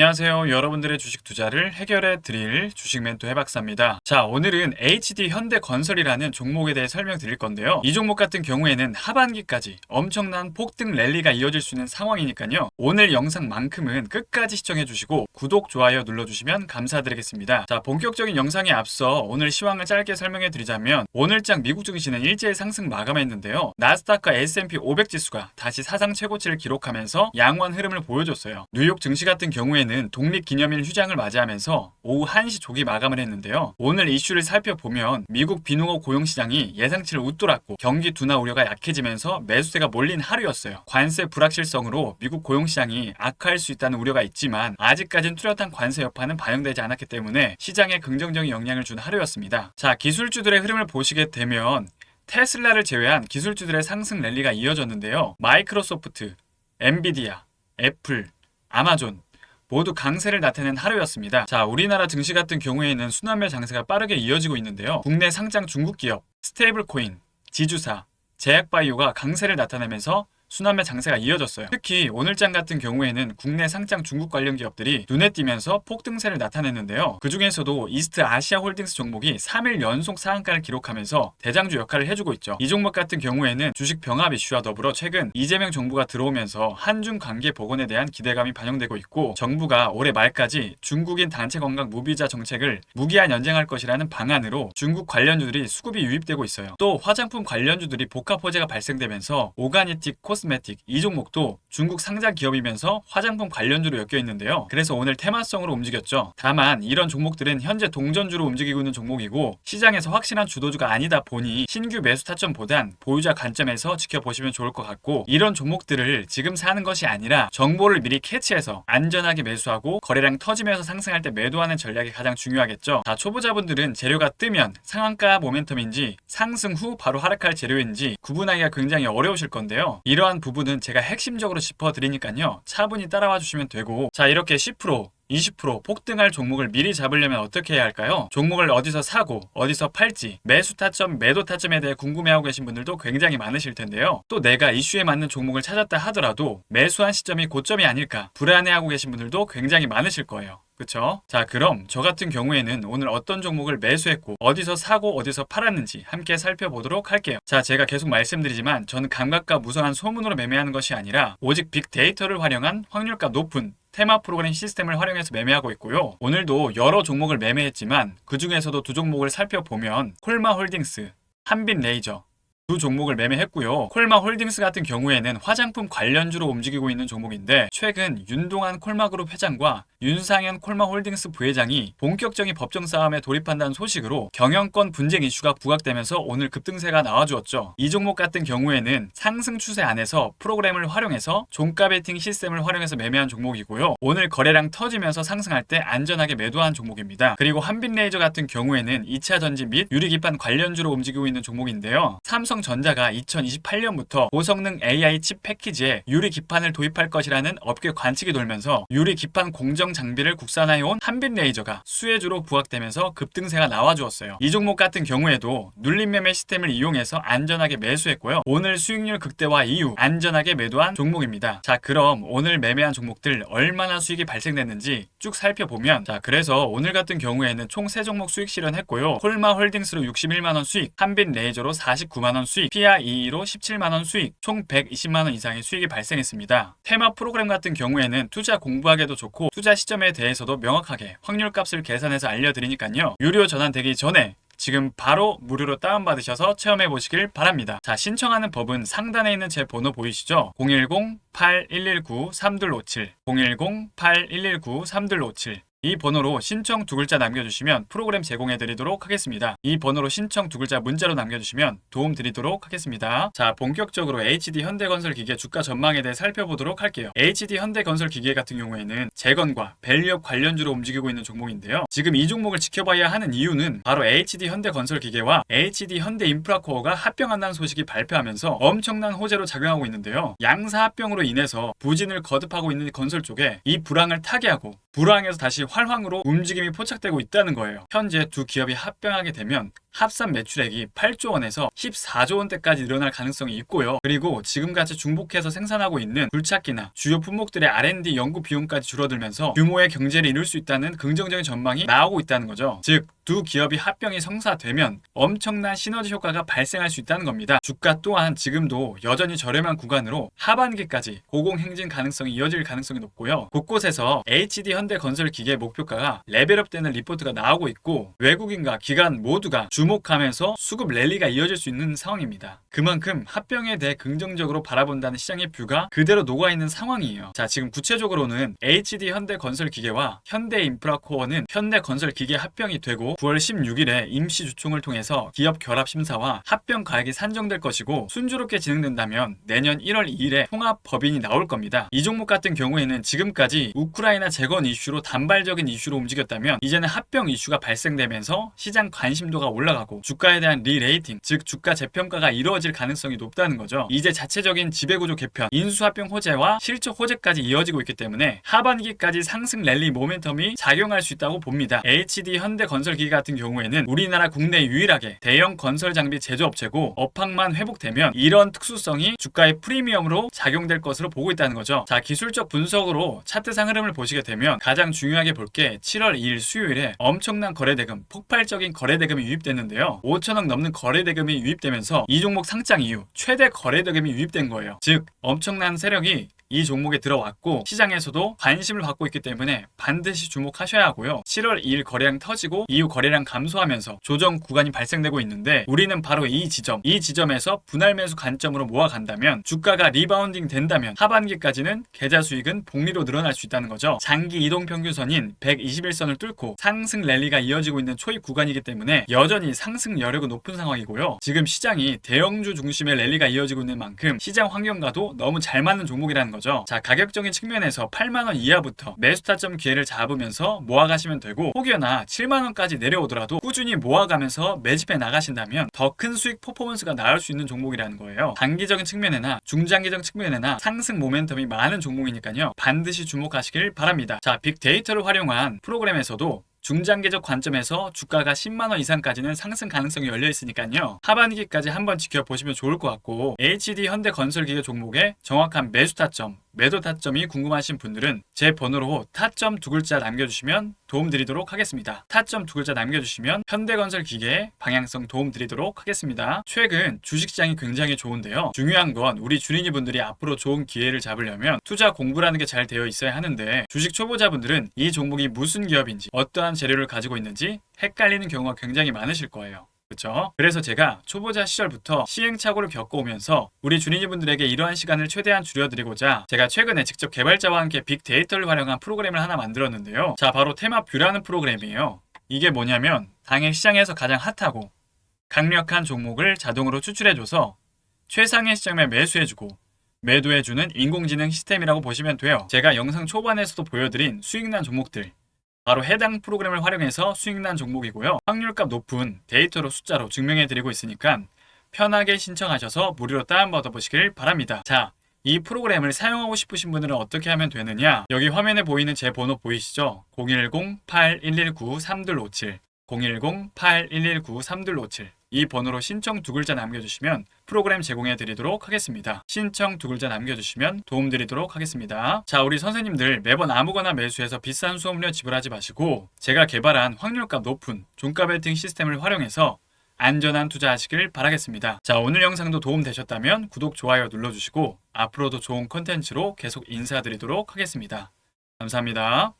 안녕하세요. 여러분들의 주식 투자를 해결해 드릴 주식 멘토 해박사입니다. 자, 오늘은 HD 현대 건설이라는 종목에 대해 설명드릴 건데요. 이 종목 같은 경우에는 하반기까지 엄청난 폭등 랠리가 이어질 수 있는 상황이니까요. 오늘 영상만큼은 끝까지 시청해 주시고 구독, 좋아요 눌러주시면 감사드리겠습니다. 자, 본격적인 영상에 앞서 오늘 시황을 짧게 설명해 드리자면 오늘장 미국 증시는 일제히 상승 마감했는데요. 나스닥과 S&P 500 지수가 다시 사상 최고치를 기록하면서 양호한 흐름을 보여줬어요. 뉴욕 증시 같은 경우에는 독립기념일 휴장을 맞이하면서 오후 1시 조기 마감을 했는데요. 오늘 이슈를 살펴보면 미국 비농업 고용시장이 예상치를 웃돌았고 경기 둔화 우려가 약해지면서 매수세가 몰린 하루였어요. 관세 불확실성으로 미국 고용시장이 악화할 수 있다는 우려가 있지만 아직까지는 뚜렷한 관세 여파는 반영되지 않았기 때문에 시장에 긍정적인 영향을 준 하루였습니다. 자, 기술주들의 흐름을 보시게 되면 테슬라를 제외한 기술주들의 상승 랠리가 이어졌는데요. 마이크로소프트, 엔비디아, 애플, 아마존 모두 강세를 나타낸 하루였습니다. 자, 우리나라 증시 같은 경우에는 순환매 장세가 빠르게 이어지고 있는데요. 국내 상장 중국 기업, 스테이블 코인, 지주사, 제약바이오가 강세를 나타내면서 순환매 장세가 이어졌어요. 특히 오늘장 같은 경우에는 국내 상장 중국 관련 기업들이 눈에 띄면서 폭등세를 나타냈는데요. 그 중에서도 이스트 아시아 홀딩스 종목이 3일 연속 상한가를 기록하면서 대장주 역할을 해주고 있죠. 이 종목 같은 경우에는 주식 병합 이슈와 더불어 최근 이재명 정부가 들어오면서 한중 관계 복원에 대한 기대감이 반영되고 있고 정부가 올해 말까지 중국인 단체 관광 무비자 정책을 무기한 연장할 것이라는 방안으로 중국 관련주들이 수급이 유입되고 있어요. 또 화장품 관련주들이 복합 호재가 발생되면서 오가니틱 코스 코스메틱 이 종목도 중국 상장 기업이면서 화장품 관련주로 엮여 있는데요. 그래서 오늘 테마성으로 움직였죠. 다만 이런 종목들은 현재 동전주로 움직이고 있는 종목이고 시장에서 확실한 주도주가 아니다 보니 신규 매수 타점보단 보유자 관점에서 지켜보시면 좋을 것 같고 이런 종목들을 지금 사는 것이 아니라 정보를 미리 캐치해서 안전하게 매수하고 거래량 터지면서 상승할 때 매도하는 전략이 가장 중요하겠죠. 자, 초보자분들은 재료가 뜨면 상한가 모멘텀인지 상승 후 바로 하락할 재료인지 구분하기가 굉장히 어려우실 건데요. 이러한 이러한 부분은 제가 핵심적으로 짚어드리니까요. 차분히 따라와 주시면 되고 자 이렇게 10% 20% 폭등할 종목을 미리 잡으려면 어떻게 해야 할까요? 종목을 어디서 사고 어디서 팔지 매수 타점 매도 타점에 대해 궁금해하고 계신 분들도 굉장히 많으실 텐데요. 또 내가 이슈에 맞는 종목을 찾았다 하더라도 매수한 시점이 고점이 아닐까 불안해하고 계신 분들도 굉장히 많으실 거예요. 그쵸? 자, 그럼 저 같은 경우에는 오늘 어떤 종목을 매수했고 어디서 사고 어디서 팔았는지 함께 살펴보도록 할게요. 자, 제가 계속 말씀드리지만 저는 감각과 무성한 소문으로 매매하는 것이 아니라 오직 빅데이터를 활용한 확률값 높은 테마 프로그램 시스템을 활용해서 매매하고 있고요. 오늘도 여러 종목을 매매했지만 그 중에서도 두 종목을 살펴보면 콜마 홀딩스, 한빛 레이저, 두 종목을 매매했고요. 콜마 홀딩스 같은 경우에는 화장품 관련주로 움직이고 있는 종목인데 최근 윤동한 콜마그룹 회장과 윤상현 콜마홀딩스 부회장이 본격적인 법정 싸움에 돌입한다는 소식으로 경영권 분쟁 이슈가 부각되면서 오늘 급등세가 나와주었죠. 이 종목 같은 경우에는 상승 추세 안에서 프로그램을 활용해서 종가 베팅 시스템을 활용해서 매매한 종목이고요. 오늘 거래량 터지면서 상승할 때 안전하게 매도한 종목입니다. 그리고 한빛레이저 같은 경우에는 2차 전지 및 유리기판 관련주로 움직이고 있는 종목인데요. 삼성전자가 2028년부터 고성능 AI 칩 패키지에 유리기판을 도입할 것이라는 업계 관측이 돌면서 유리기판 공정 대형 장비를 국산화해온 한빛 레이저가 수혜주로 부각되면서 급등세가 나와주었어요. 이 종목 같은 경우에도 눌림 매매 시스템을 이용해서 안전하게 매수했고요. 오늘 수익률 극대화 이후 안전하게 매도한 종목입니다. 자 그럼 오늘 매매한 종목들 얼마나 수익이 발생됐는지 쭉 살펴보면 자 그래서 오늘 같은 경우에는 총 3종목 수익 실현했고요. 콜마 홀딩스로 61만원 수익, 한빛 레이저로 49만원 수익, PRE로 17만원 수익, 총 120만원 이상의 수익이 발생했습니다. 테마 프로그램 같은 경우에는 투자 공부하기도 좋고 투자 시점에 대해서도 명확하게 확률값을 계산해서 알려드리니까요. 유료 전환되기 전에 지금 바로 무료로 다운받으셔서 체험해 보시길 바랍니다. 자, 신청하는 법은 상단에 있는 제 번호 보이시죠? 010-8119-3257 010-8119-3257 이 번호로 신청 두 글자 남겨주시면 프로그램 제공해드리도록 하겠습니다. 이 번호로 신청 두 글자 문자로 남겨주시면 도움 드리도록 하겠습니다. 자, 본격적으로 HD 현대건설 기계 주가 전망에 대해 살펴보도록 할게요. HD 현대건설 기계 같은 경우에는 재건과 밸류업 관련주로 움직이고 있는 종목인데요. 지금 이 종목을 지켜봐야 하는 이유는 바로 HD 현대건설 기계와 HD 현대 인프라코어가 합병한다는 소식이 발표하면서 엄청난 호재로 작용하고 있는데요. 양사 합병으로 인해서 부진을 거듭하고 있는 건설 쪽에 이 불황을 타개하고 불황에서 다시 활황으로 움직임이 포착되고 있다는 거예요. 현재 두 기업이 합병하게 되면 합산 매출액이 8조 원에서 14조 원대까지 늘어날 가능성이 있고요. 그리고 지금같이 중복해서 생산하고 있는 굴착기나 주요 품목들의 R&D 연구 비용까지 줄어들면서 규모의 경제를 이룰 수 있다는 긍정적인 전망이 나오고 있다는 거죠. 즉, 두 기업이 합병이 성사되면 엄청난 시너지 효과가 발생할 수 있다는 겁니다. 주가 또한 지금도 여전히 저렴한 구간으로 하반기까지 고공행진 가능성이 이어질 가능성이 높고요. 곳곳에서 HD 현대건설 기계 목표가가 레벨업되는 리포트가 나오고 있고 외국인과 기관 모두가 주 목하면서 수급 랠리가 이어질 수 있는 상황입니다. 그만큼 합병에 대해 긍정적으로 바라본다는 시장의 뷰가 그대로 녹아있는 상황이에요. 자, 지금 구체적으로는 HD 현대 건설 기계와 현대 인프라 코어는 현대 건설 기계 합병이 되고 9월 16일에 임시 주총을 통해서 기업 결합 심사와 합병 가액이 산정될 것이고 순조롭게 진행된다면 내년 1월 2일에 통합 법인이 나올 겁니다. 이 종목 같은 경우에는 지금까지 우크라이나 재건 이슈로 단발적인 이슈로 움직였다면 이제는 합병 이슈가 발생되면서 시장 관심도가 올라 가고 주가에 대한 리레이팅, 즉 주가 재평가가 이루어질 가능성이 높다는 거죠. 이제 자체적인 지배구조 개편, 인수합병 호재와 실적 호재까지 이어지고 있기 때문에 하반기까지 상승 랠리 모멘텀이 작용할 수 있다고 봅니다. HD 현대건설기계 같은 경우에는 우리나라 국내 유일하게 대형 건설 장비 제조업체고 업황만 회복되면 이런 특수성이 주가의 프리미엄으로 작용될 것으로 보고 있다는 거죠. 자, 기술적 분석으로 차트상 흐름을 보시게 되면 가장 중요하게 볼 게 7월 2일 수요일에 엄청난 거래대금, 폭발적인 거래대금이 유입됐는 데요. 5천억 넘는 거래대금이 유입되면서 이 종목 상장 이후 최대 거래대금이 유입된 거예요. 즉, 엄청난 세력이 이 종목에 들어왔고 시장에서도 관심을 받고 있기 때문에 반드시 주목하셔야 하고요. 7월 2일 거래량 터지고 이후 거래량 감소하면서 조정 구간이 발생되고 있는데 우리는 바로 이 지점, 이 지점에서 분할 매수 관점으로 모아간다면 주가가 리바운딩 된다면 하반기까지는 계좌 수익은 복리로 늘어날 수 있다는 거죠. 장기 이동 평균선인 121선을 뚫고 상승 랠리가 이어지고 있는 초입 구간이기 때문에 여전히 상승 여력은 높은 상황이고요. 지금 시장이 대형주 중심의 랠리가 이어지고 있는 만큼 시장 환경과도 너무 잘 맞는 종목이라는 거죠. 자, 가격적인 측면에서 8만원 이하부터 매수 타점 기회를 잡으면서 모아가시면 되고 혹여나 7만원까지 내려오더라도 꾸준히 모아가면서 매집해 나가신다면 더 큰 수익 퍼포먼스가 나올 수 있는 종목이라는 거예요. 단기적인 측면이나 중장기적 측면이나 상승 모멘텀이 많은 종목이니까요. 반드시 주목하시길 바랍니다. 자, 빅데이터를 활용한 프로그램에서도 중장기적 관점에서 주가가 10만원 이상까지는 상승 가능성이 열려 있으니까요. 하반기까지 한번 지켜보시면 좋을 것 같고 HD 현대건설기계 종목의 정확한 매수 타점, 매도 타점이 궁금하신 분들은 제 번호로 타점 두 글자 남겨주시면 도움드리도록 하겠습니다. 타점 두 글자 남겨주시면 현대건설 기계에 방향성 도움드리도록 하겠습니다. 최근 주식시장이 굉장히 좋은데요. 중요한 건 우리 주린이 분들이 앞으로 좋은 기회를 잡으려면 투자 공부라는 게 잘 되어 있어야 하는데 주식 초보자분들은 이 종목이 무슨 기업인지 어떠한 재료를 가지고 있는지 헷갈리는 경우가 굉장히 많으실 거예요. 그렇죠? 그래서 제가 초보자 시절부터 시행착오를 겪어오면서 우리 주니님분들에게 이러한 시간을 최대한 줄여드리고자 제가 최근에 직접 개발자와 함께 빅데이터를 활용한 프로그램을 하나 만들었는데요. 자, 바로 테마뷰라는 프로그램이에요. 이게 뭐냐면 당일 시장에서 가장 핫하고 강력한 종목을 자동으로 추출해줘서 최상의 시장에 매수해주고 매도해주는 인공지능 시스템이라고 보시면 돼요. 제가 영상 초반에서도 보여드린 수익난 종목들 바로 해당 프로그램을 활용해서 수익난 종목이고요. 확률값 높은 데이터로 숫자로 증명해 드리고 있으니까 편하게 신청하셔서 무료로 다운받아 보시길 바랍니다. 자, 이 프로그램을 사용하고 싶으신 분들은 어떻게 하면 되느냐? 여기 화면에 보이는 제 번호 보이시죠? 010-8119-3257 010-8119-3257 이 번호로 신청 두 글자 남겨주시면 프로그램 제공해 드리도록 하겠습니다. 신청 두 글자 남겨주시면 도움 드리도록 하겠습니다. 자, 우리 선생님들 매번 아무거나 매수해서 비싼 수업료 지불하지 마시고 제가 개발한 확률값 높은 종가 베팅 시스템을 활용해서 안전한 투자하시길 바라겠습니다. 자, 오늘 영상도 도움 되셨다면 구독, 좋아요 눌러주시고 앞으로도 좋은 컨텐츠로 계속 인사드리도록 하겠습니다. 감사합니다.